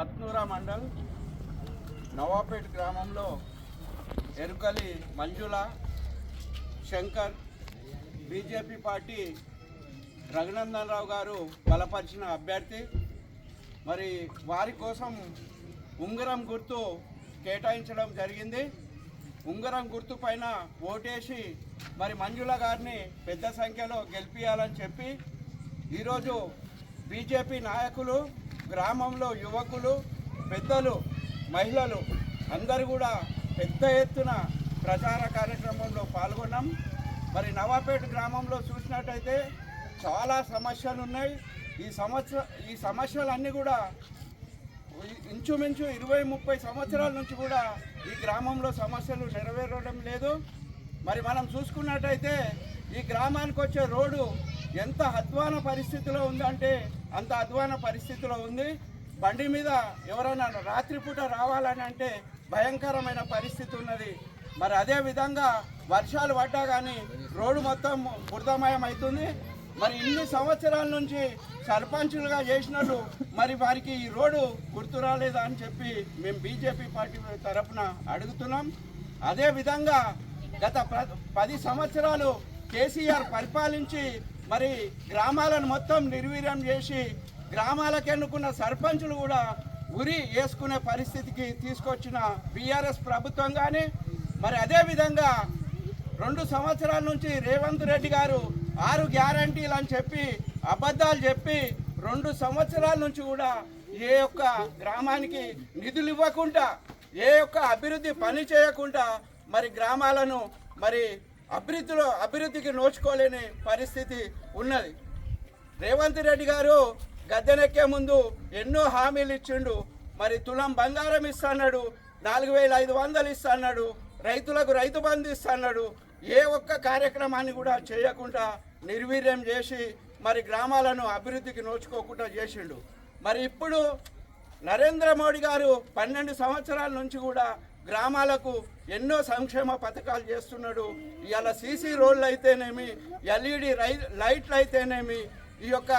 హత్నూరా మండల్ నవాపేట్ గ్రామంలో Erukali Manjula Shankar BJP party Raghunandan Rao garu బలపరిచిన అభ్యర్థి. మరి వారి కోసం ఉంగరం గుర్తు కేటాయించడం జరిగింది. ఉంగరం గుర్తు పైన ఓటేసి మరి మంజుల గారిని పెద్ద సంఖ్యలో గెలిపించాలని చెప్పి ఈరోజు బీజేపీ నాయకులు గ్రామంలో యువకులు పెద్దలు మహిళలు అందరూ కూడా పెద్ద ఎత్తున ప్రచార కార్యక్రమంలో పాల్గొన్నాం. మరి నవాపేట గ్రామంలో చూసినట్టయితే చాలా సమస్యలు ఉన్నాయి. ఈ సమస్య ఈ సమస్యలన్నీ కూడా ఇంచుమించు ఇరవై ముప్పై సంవత్సరాల నుంచి కూడా ఈ గ్రామంలో సమస్యలు నెరవేరడం లేదు. మరి మనం చూసుకున్నట్టయితే ఈ గ్రామానికి వచ్చే రోడ్డు ఎంత అధ్వాన పరిస్థితిలో ఉందంటే అంత అధ్వాన పరిస్థితిలో ఉంది. బండి మీద ఎవరైనా రాత్రిపూట రావాలని అంటే భయంకరమైన పరిస్థితి ఉన్నది. మరి అదే విధంగా వర్షాలు పడ్డా కానీ రోడ్డు మొత్తం బురదమయం అవుతుంది మరి ఇన్ని సంవత్సరాల నుంచి సర్పంచులుగా చేసినట్టు మరి వారికి ఈ రోడ్డు గుర్తు రాలేదా అని చెప్పి మేము బీజేపీ పార్టీ తరఫున అడుగుతున్నాం. అదే విధంగా గత ప్ర- పది సంవత్సరాలు కేసీఆర్ పరిపాలించి మరి గ్రామాలను మొత్తం నిర్వీర్యం చేసి గ్రామాలకు ఎన్నుకున్న సర్పంచులు కూడా ఉరి వేసుకునే పరిస్థితికి తీసుకొచ్చిన బీఆర్ఎస్ ప్రభుత్వం కానీ మరి అదే విధంగా రెండు సంవత్సరాల నుంచి రేవంత్ రెడ్డి గారు ఆరు గ్యారంటీలు అని చెప్పి అబద్ధాలు చెప్పి రెండు సంవత్సరాల నుంచి కూడా ఏ ఒక్క గ్రామానికి నిధులు ఇవ్వకుండా ఏ ఒక్క అభివృద్ధి పని చేయకుండా మరి గ్రామాలను మరి అభివృద్ధిలో అభివృద్ధికి నోచుకోలేని పరిస్థితి ఉన్నది. రేవంత్ రెడ్డి గారు గద్దెనెక్కే ముందు ఎన్నో హామీలు ఇచ్చిండు. మరి తులం బంగారం ఇస్తాడు నాలుగు వేల ఐదు వందలు ఇస్తాడు రైతులకు రైతు బంధు ఇస్తాడు ఏ ఒక్క కార్యక్రమాన్ని కూడా చేయకుండా నిర్వీర్యం చేసి మరి గ్రామాలను అభివృద్ధికి నోచుకోకుండా చేసిండు. మరి ఇప్పుడు నరేంద్ర మోడీ గారు పన్నెండు సంవత్సరాల నుంచి కూడా గ్రామాలకు ఎన్నో సంక్షేమ పథకాలు చేస్తున్నాడు. ఇవాళ సీసీ రోడ్లు అయితేనేమి ఎల్ఈడి రై లైట్లు అయితేనేమి ఈ యొక్క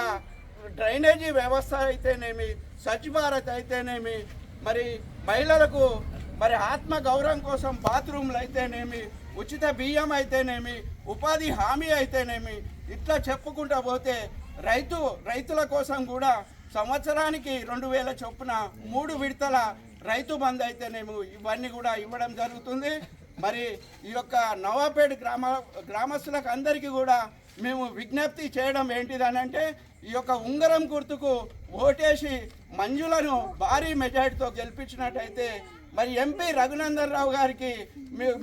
డ్రైనేజీ వ్యవస్థ అయితేనేమి స్వచ్ఛ భారత్ అయితేనేమి మరి మహిళలకు మరి ఆత్మ గౌరవం కోసం బాత్రూమ్లు అయితేనేమి ఉచిత బియ్యం అయితేనేమి ఉపాధి హామీ అయితేనేమి ఇట్లా చెప్పుకుంటా పోతే రైతు రైతుల కోసం కూడా సంవత్సరానికి రెండు వేల చొప్పున మూడు విడతల రైతు బంధు అయితేనేమి ఇవన్నీ కూడా ఇవ్వడం జరుగుతుంది. మరి ఈ యొక్క నవాపేట గ్రామ గ్రామస్తులకు అందరికీ కూడా మేము విజ్ఞప్తి చేయడం ఏంటిదని అంటే ఈ యొక్క ఉంగరం గుర్తుకు ఓటేసి మంజులను భారీ మెజార్టీతో గెలిపించినట్టయితే మరి ఎంపీ రఘునందన్ రావు గారికి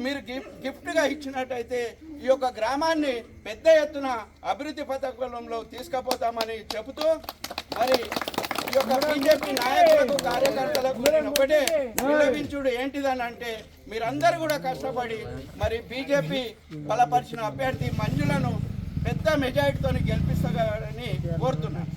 మీరు గిఫ్ట్ గిఫ్ట్గా ఇచ్చినట్టయితే ఈ యొక్క గ్రామాన్ని పెద్ద ఎత్తున అభివృద్ధి పథకంలో తీసుకుపోతామని చెబుతూ మరి ఈ యొక్క బీజేపీ నాయకులకు కార్యకర్తలకు నేను ఒకటే విన్నవించుడు ఏంటిదని అంటే మీరందరూ కూడా కష్టపడి మరి బీజేపీ బలపరిచిన అభ్యర్థి మంజులను పెద్ద మెజారిటీతో గెలిపిస్తారని కోరుతున్నాను.